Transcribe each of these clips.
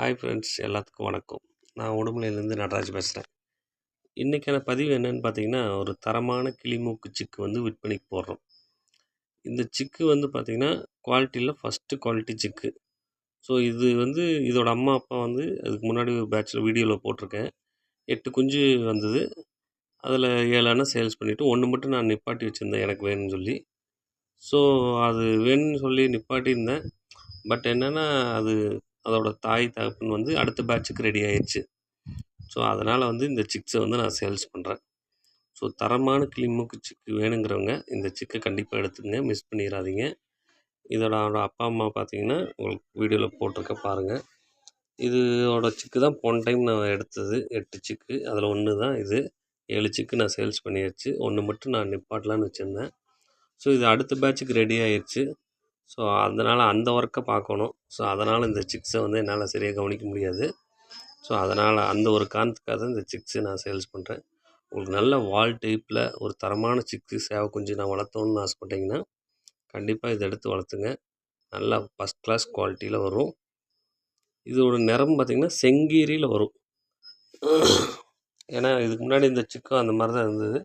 Hi friends எல்லாத்துக்கும் வணக்கம். நான் உடுமலையிலேருந்து நடராஜ் பேசுகிறேன் இன்றைக்கான பதிவு என்னென்னு பார்த்தீங்கன்னா ஒரு தரமான கிளிமூக்கு சிக்கு வந்து விற்பனைக்கு போடுறோம். இந்த சிக்கு வந்து பார்த்திங்கன்னா குவாலிட்டியில் ஃபஸ்ட்டு குவாலிட்டி சிக்கு. ஸோ இது வந்து இதோட அம்மா அப்பா வந்து அதுக்கு முன்னாடி ஒரு பேட்சில் வீடியோவில் போட்டிருக்கேன். எட்டு குஞ்சு வந்தது. அதில் ஏழான சேல்ஸ் பண்ணிவிட்டு ஒன்று மட்டும் நான் நிப்பாட்டி வச்சுருந்தேன் எனக்கு வேணும்னு சொல்லி. ஸோ அது வேணும்னு சொல்லி நிப்பாட்டியிருந்தேன். பட் என்னென்னா அது அதோடய தாய் தகப்பன் வந்து அடுத்த பேட்சுக்கு ரெடி ஆயிடுச்சு ஸோ அதனால் வந்து இந்த சிக்ஸை வந்து நான் சேல்ஸ் பண்ணுறேன் ஸோ தரமான கிளிமூக்கு சிக்கு வேணுங்கிறவங்க இந்த சிக்கை கண்டிப்பாக எடுத்துங்க மிஸ் பண்ணிடாதீங்க இதோட அப்பா அம்மா பார்த்தீங்கன்னா உங்களுக்கு வீடியோவில் போட்டிருக்க பாருங்கள் இதோட சிக்கு தான் போன டைம் நான் எடுத்தது. எட்டு சிக்கு அதில் ஒன்று தான் இது. ஏழு சிக்கு நான் சேல்ஸ் பண்ணியாச்சு. ஒன்று மட்டும் நான் நிப்பாட்டலான்னு வச்சுருந்தேன். ஸோ இது அடுத்த பேட்சுக்கு ரெடி ஆயிடுச்சு ஸோ அதனால் அந்த ஒர்க்கை பார்க்கணும். ஸோ அதனால் இந்த சிக்ஸை வந்து என்னால் சரியாக கவனிக்க முடியாது. ஸோ அதனால் அந்த ஒரு காரணத்துக்காக தான் இந்த சிக்ஸை நான் சேல்ஸ் பண்ணுறேன் உங்களுக்கு நல்ல வால் டைப்பில் ஒரு தரமான சிக்ஸு சேவை குஞ்சு நான் வளர்த்தோன்னு ஆசைப்பட்டீங்கன்னா கண்டிப்பாக இதை எடுத்து வளர்த்துங்க. நல்லா ஃபஸ்ட் கிளாஸ் குவாலிட்டியில் வரும். இதோட நிறம் பார்த்திங்கன்னா செங்கீரியில் வரும். ஏன்னா இதுக்கு முன்னாடி இந்த சிக்கம் அந்த மாதிரி தான் இருந்தது.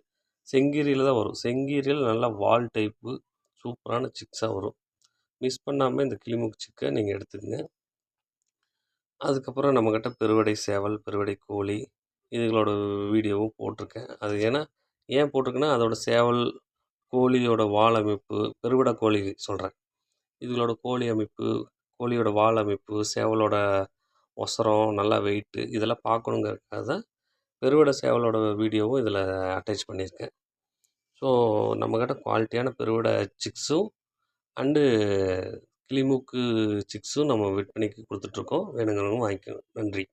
செங்கீரியில் தான் வரும். செங்கீரியில் நல்லா வால் டைப்பு சூப்பரான சிக்ஸாக வரும். மிஸ் பண்ணாமல் இந்த கிளிமுக் சிக்கை நீங்கள் எடுத்துக்கங்க. அதுக்கப்புறம் நம்மக்கிட்ட பெருவடை சேவல் பெருவடை கோழி இதுகளோட வீடியோவும் போட்டிருக்கேன். அது ஏன்னா ஏன் போட்டிருக்கேன்னா அதோட சேவல் கோழியோட வால் அமைப்பு பெருவிட கோழி சொல்கிறேன் இதுகளோட கோழி அமைப்பு கோழியோட வால் அமைப்பு சேவலோட ஒசரம் நல்லா வெயிட்டு இதெல்லாம் பார்க்கணுங்கிறதுக்காக தான் பெருவிட சேவலோட வீடியோவும் இதில் அட்டாச் பண்ணியிருக்கேன். ஸோ நம்மக்கிட்ட குவாலிட்டியான பெருவிட சிக்ஸும் அண்டு கிளிமூக்கு சிக்ஸும் நம்ம விற்பனைக்கு கொடுத்துட்ருக்கோம். வேணுங்கிறவங்க வாங்கிக்கோங்க நன்றி.